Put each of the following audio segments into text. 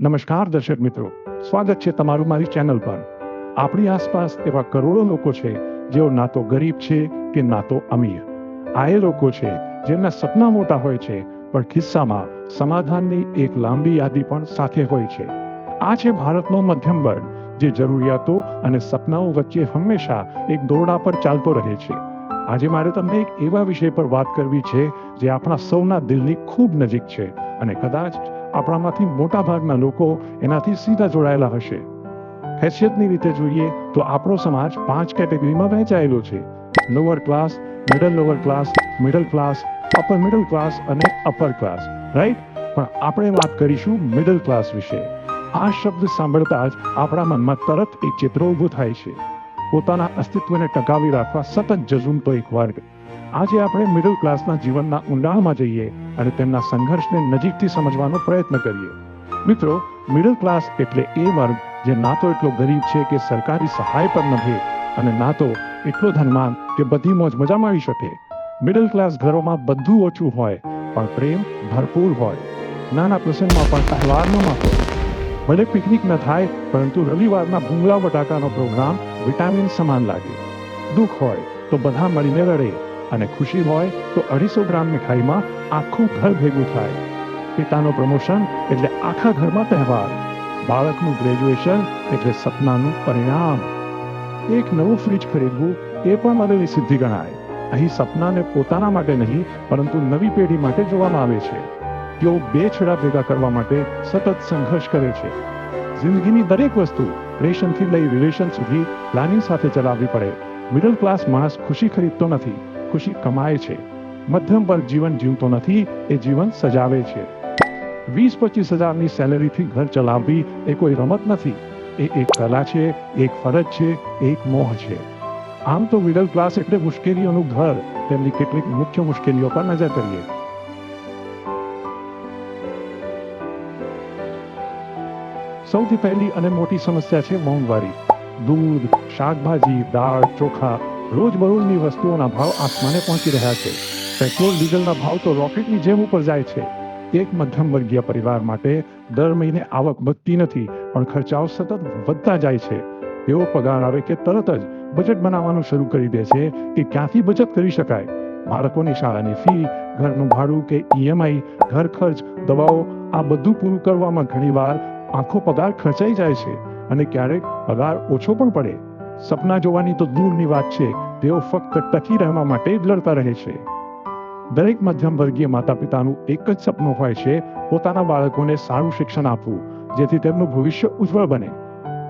નમસ્કાર દર્શક મિત્રો, સ્વાગત છે તમારું મારી ચેનલ પર. આપણી આસપાસ એવા કરોડો લોકો છે જેઓ ના તો ગરીબ છે કે ના તો અમીર. આ એ લોકો છે જેમના સપના મોટા હોય છે, પણ ખિસ્સામાં સમાધાનની એક લાંબી યાદી પણ સાથે હોય છે. આ છે ભારતનો મધ્યમ વર્ગ, જે જરૂરિયાતો અને સપનાઓ વચ્ચે હંમેશા એક દોરડા પર ચાલતો રહે છે. આજે મારે તમને એક એવા વિષય પર વાત કરવી છે જે આપણા સૌના દિલની ખૂબ નજીક છે અને કદાચ આપણામાંથી મોટા ભાગના લોકો એનાથી સીધા જોડાયેલા હશે. હેસિયતની રીતે જોઈએ તો આપણો સમાજ પાંચ કેટેગરીમાં વહેંચાયેલો છે. Lower class middle lower class middle class upper middle class અને અપર ક્લાસ રાઈટ પણ આપણે વાત કરીશું મિડલ ક્લાસ વિશે. આ શબ્દ સાંભળતા જ આપણા મનમાં તરત એક ચિત્ર ઊભું થાય છે. પોતાના અસ્તિત્વને ટકાવી રાખવા સતત જઝુમતો એક વર્ગ. આજે આપણે મિડલ ક્લાસના જીવનના ઊંડાણમાં જઈએ અને તેમના સંઘર્ષને નજીકથી સમજવાનો પ્રયત્ન કરીએ. મિત્રો મિડલ ક્લાસ એટલે એ વર્ગ જે ના તો એટલો ગરીબ છે કે સરકારી સહાય પર નભે અને ના તો એટલો ધનવાન કે બધી મોજ મજા માણી શકે. મિડલ ક્લાસ ઘરોમાં બધું ઓછું હોય, પણ પ્રેમ ભરપૂર હોય. નાના પ્રસંગમાં પણ તહેવાર માતો. ભલે પિકનિક ન થાય, પરંતુ રવિવારના ભૂંગળા બટાકાનો પ્રોગ્રામ વિટામિન સમાન લાગે. દુઃખ હોય તો બધા મળીને રડે. અને ખુશી હોય તો અઢીસો ગ્રામ મીઠાઈમાં આખું ઘર ભેગું થાય. પિતાનો પ્રમોશન એટલે આખા ઘરમાં તહેવાર. બાળકનું ગ્રેજ્યુએશન એટલે સપનાનું પરિણામ. એક નવું ફ્રીજ ખરીદવું એ પણ મળેલી સિદ્ધિ ગણાય. અહીં સપનાને પોતાના માટે નહીં, પરંતુ નવી પેઢી માટે જોવામાં આવે છે. તેઓ બે છેડા ભેગા કરવા માટે સતત સંઘર્ષ કરે છે. જિંદગીની દરેક વસ્તુ રેશનથી લઈ રિલેશન સુધી પ્લાનિંગ સાથે ચલાવવી પડે. મિડલ ક્લાસ માણસ ખુશી ખરીદતો નથી. ખુશી કમાય છે. મધ્યમ વર્ગ જીવન જીવતો નથી, એ જીવન સજાવે છે. વીસ પચીસ હજારની સેલેરીથી ઘર ચલાવવી એ કોઈ રમત નથી. એ એક કલા છે, એક ફરજ છે, એક મોહ છે. આમ તો મિડલ ક્લાસ એટલે મુશ્કેલીઓનું ઘર, તેમની કેટલીક મુખ્ય મુશ્કેલીઓ પર નજર કરીએ. સૌથી પહેલી અને મોટી સમસ્યા છે મોંઘવારી. દૂધ, શાકભાજી, દાળ, ચોખા રોજબરોજની વસ્તુઓના ભાવ આસમાને પહોંચી રહ્યા છે. પેટ્રોલ, ડીઝલના ભાવ તો રોકેટની જેમ ઉપર જાય છે. એક મધ્યમ વર્ગીય પરિવાર માટે દર મહિને આવક વધતી નથી, પણ ખર્ચાઓ સતત વધતા જાય છે. એવો પગાર આવે કે તરત જ બજેટ બનાવવાનું શરૂ કરી દે છે કે ક્યાંથી બચત કરી શકાય. બાળકોની શાળાની ફી, ઘરનું ભાડું કે ઈએમઆઈ ઘર ખર્ચ, દવાઓ, આ બધું પૂરું કરવામાં ઘણીવાર આખો પગાર ખર્ચાઈ જાય છે અને ક્યારેક પગાર ઓછો પણ પડે. સપના જોવાની તો દૂરની વાત છે. તેઓ ફક્ત ટકી રહેવા માટે જ લડતા રહે છે. દરેક મધ્યમ વર્ગીય માતા પિતાનું એક જ સપનું હોય છે, પોતાના બાળકોને સારું શિક્ષણ આપવું, જેથી તેમનું ભવિષ્ય ઉજ્જવળ બને.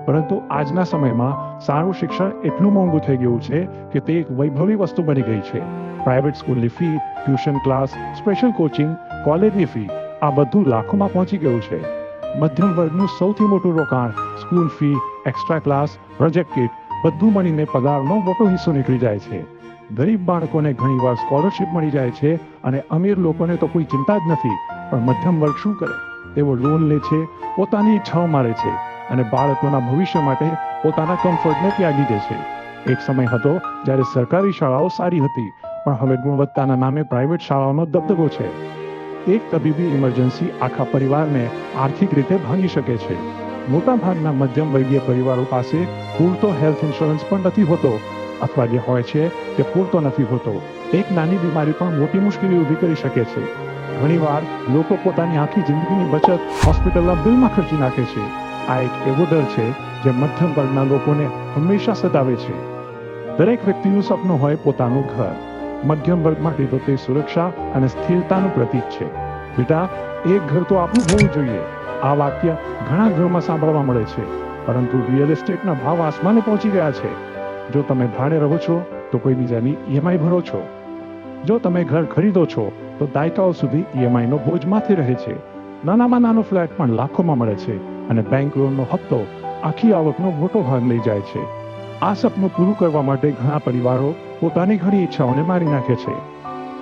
પરંતુ આજના સમયમાં સારું શિક્ષણ એટલું મોંઘું થઈ ગયું છે કે તે એક વૈભવી વસ્તુ બની ગઈ છે. પ્રાઇવેટ સ્કૂલની fee, tuition class, special coaching, કોલેજની ફી, આ બધું લાખોમાં પહોંચી ગયું છે. મધ્યમ વર્ગનું સૌથી મોટું રોકાણ, school fee, extra class, project kit બધું મળીને પગારનો મોટો હિસ્સો નીકળી જાય છે. ગરીબ બાળકોને ઘણીવાર સ્કોલરશિપ મળી જાય છે અને અમીર લોકોને તો કોઈ ચિંતા જ નથી, પણ મધ્યમ વર્ગ શું કરે? તેઓ લોન લે છે, પોતાની ઈચ્છાઓ મારે છે અને બાળકોના ભવિષ્ય માટે પોતાના કમ્ફર્ટને ત્યાગી દે છે. એક સમય હતો જ્યારે સરકારી શાળાઓ સારી હતી, પણ હવે ગુણવત્તાના નામે પ્રાઇવેટ શાળાઓનો દબદબો છે. એક તબીબી ઇમરજન્સી આખા પરિવારને આર્થિક રીતે ભાંગી શકે છે. મોટા ભાગના મધ્યમ વર્ગીય પરિવારો પાસે પૂરતો હેલ્થ ઇન્સ્યોરન્સ પણ નથી હોતો. અથવા જે હોય છે, તે પૂરતો નથી હોતો. એક નાની બીમારી પણ મોટી મુશ્કેલી ઊભી કરી શકે છે. ઘણીવાર લોકો પોતાની આખી જિંદગીની બચત હોસ્પિટલના બિલમાં ખર્ચી નાખે છે. આ એક એવો ડર છે, જે મધ્યમ વર્ગના લોકોને હંમેશા સતાવે છે. દરેક વ્યક્તિનું સપનું હોય પોતાનું ઘર. મધ્યમ વર્ગ માટે તો તે સુરક્ષા અને સ્થિરતાનું પ્રતીક છે. બેટા, એક ઘર તો આપણું હોવું જોઈએ. આ વાક્ય ઘણા ઘરોમાં સાંભળવા મળે છે. પરંતુ રિયલ એસ્ટેટના ભાવ આસમાને પહોંચી ગયા છે. જો તમે ભાડે રહો છો, તો કોઈ બીજાની ઈએમઆઈ ભરો છો. જો તમે ઘર ખરીદો છો, તો દાયકાઓ સુધી ઈએમઆઈનો બોજ માથે રહે છે. નાનામાં નાનો ફ્લેટ પણ લાખોમાં મળે છે અને બેંક લોનનો હપ્તો આખી આવકનો મોટો ભાગ લઈ જાય છે. આ સપનું પૂરું કરવા માટે ઘણા પરિવારો પોતાની ઘણી ઈચ્છાઓને મારી નાખે છે.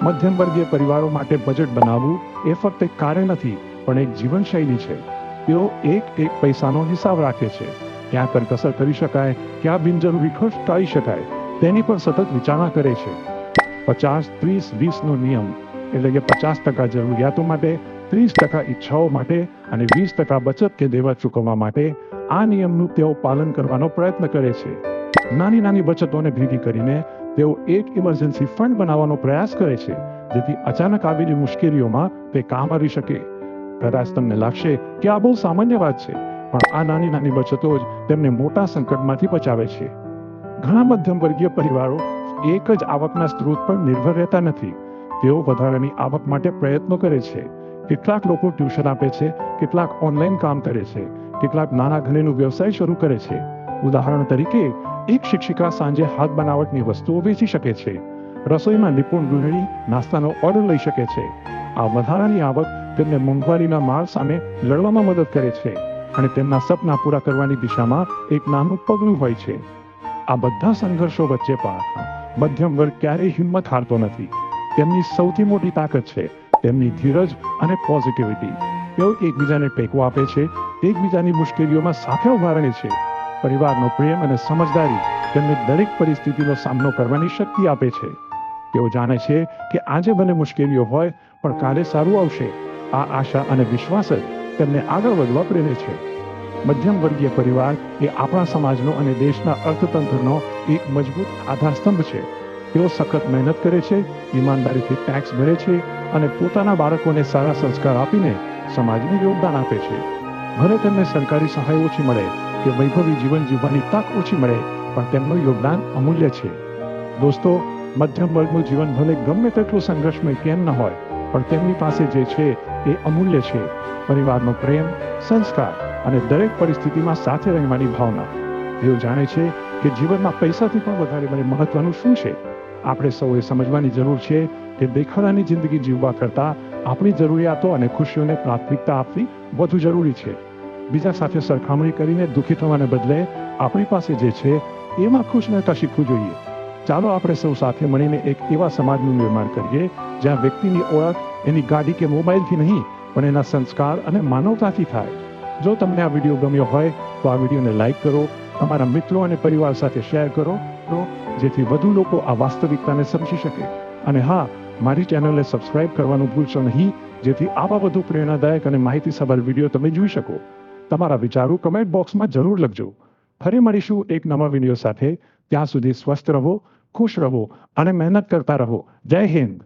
મધ્યમ વર્ગીય પરિવારો માટે બજેટ બનાવવું એ ફક્ત એક કાર્ય નથી, પણ એક જીવનશૈલી છે. તેઓ એક એક પૈસાનો હિસાબ રાખે છે. ક્યાં કરકસર કરી શકાય ક્યાં બિનજરૂરી ખર્ચ ટાળી શકાય, તેની પણ સતત વિચારણા કરે છે. પચાસ, ત્રીસ વીસ નો નિયમ એટલે કે પચાસ ટકા જરૂરિયાતો માટે, ત્રીસ ટકા ઈચ્છાઓ માટે અને વીસ ટકા બચત કે દેવા ચૂકવવા માટે આ નિયમનું તેઓ પાલન કરવાનો પ્રયત્ન કરે છે. નાની નાની બચતોને ભેગી કરીને તેઓ એક ઇમરજન્સી ફંડ બનાવવાનો પ્રયાસ કરે છે, જેથી અચાનક આવેલી મુશ્કેલીઓમાં તે કામ આવી શકે. કદાચ તમને લાગશે કે આ બહુ સામાન્ય વાત છે, પણ આ નાની નાની બચતો જ તેમને મોટા સંકટમાંથી બચાવે છે. ઘણા મધ્યમ વર્ગીય પરિવારો એક જ આવકના સ્ત્રોત પર નિર્ભર રહેતા નથી. તેઓ વધારાની આવક માટે પ્રયત્નો કરે છે. કેટલાક લોકો ટ્યુશન આપે છે, કેટલાક ઓનલાઈન કામ કરે છે, કેટલાક નાના ઘરેલું વ્યવસાય શરૂ કરે છે. ઉદાહરણ તરીકે, એક શિક્ષિકા સાંજે હાથ બનાવટની વસ્તુઓ વેચી શકે છે. રસોઈમાં નિપુણ ગૃહિણી નાસ્તાનો ઓર્ડર લઈ શકે છે. આ વધારાની આવક તેમને મોંઘવારીના માળ સામે લડવામાં મદદ કરે છે અને તેમના સપના પૂરા કરવાની દિશામાં એક નાનું પગલું હોય છે. આ બધા સંઘર્ષો વચ્ચે પણ મધ્યમ વર્ગ ક્યારેય હિંમત હારતો નથી. તેમની સૌથી મોટી તાકાત છે તેમની ધીરજ અને પોઝિટિવિટી. તેઓ એકબીજાને ટેકો આપે છે, એકબીજાની મુશ્કેલીઓમાં સાથે ઊભા રહે છે. પરિવારનો પ્રેમ અને સમજદારી તેમને દરેક પરિસ્થિતિનો સામનો કરવાની શક્તિ આપે છે. તેઓ જાણે છે કે આજે ભલે મુશ્કેલીઓ હોય, પણ કાલે સારું આવશે. આ આશા અને વિશ્વાસ જ તેમને આગળ વધવા પ્રેરે છે. મધ્યમ વર્ગીય પરિવાર એ આપણા સમાજનો અને દેશના અર્થતંત્રનો એક મજબૂત આધારસ્તંભ છે. તેઓ સખત મહેનત કરે છે, ઈમાનદારીથી ટેક્સ ભરે છે અને પોતાના બાળકોને સારા સંસ્કાર આપીને સમાજને યોગદાન આપે છે. ભલે તેમને સરકારી સહાય ઓછી મળે કે વૈભવી જીવન જીવવાની તક ઓછી મળે, પણ તેમનું યોગદાન અમૂલ્ય છે. દોસ્તો, મધ્યમ વર્ગનું જીવન ભલે ગમે તેટલું સંઘર્ષમય કેમ ન હોય, પણ તેમની પાસે જે છે એ અમૂલ્ય છે. પરિવારનો પ્રેમ, સંસ્કાર અને દરેક પરિસ્થિતિમાં સાથે રહેવાની ભાવના. તેઓ જાણે છે કે જીવનમાં પૈસાથી પણ વધારે મને મહત્વનું શું છે? આપણે સૌએ સમજવાની જરૂર છે કે દેખાડાની જિંદગી જીવવા કરતાં આપણી જરૂરિયાતો અને ખુશીઓને પ્રાથમિકતા આપવી વધુ જરૂરી છે. બીજા સાથે સરખામણી કરીને દુઃખી થવાને બદલે આપણી પાસે જે છે એમાં ખુશ રહેતા શીખવું જોઈએ. ચાલો આપણે સૌ સાથે મળીને એક એવા સમાજનું નિર્માણ કરીએ જ્યાં વ્યક્તિની ઓળખ એની ગાડી કે મોબાઈલથી નહીં, પણ એના સંસ્કાર અને માનવતાથી થાય. જો તમને આ વીડિયો ગમ્યો હોય, તો આ વિડીયોને લાઈક કરો, તમારા મિત્રો અને પરિવાર સાથે શેર કરો જેથી વધુ લોકો આ વાસ્તવિકતાને સમજી શકે. અને હા, મારી ચેનલને સબસ્ક્રાઇબ કરવાનું ભૂલશો નહીં, જેથી આવા વધુ પ્રેરણાદાયક અને માહિતીસભર વીડિયો તમે જોઈ શકો. તમારા વિચારો કમેન્ટ બોક્સમાં જરૂર લખજો. ફરી મળીશું એક નવા વીડિયો સાથે. ત્યાં સુધી સ્વસ્થ રહો, ખુશ રહો અને મહેનત કરતા રહો. જય હિન્દ.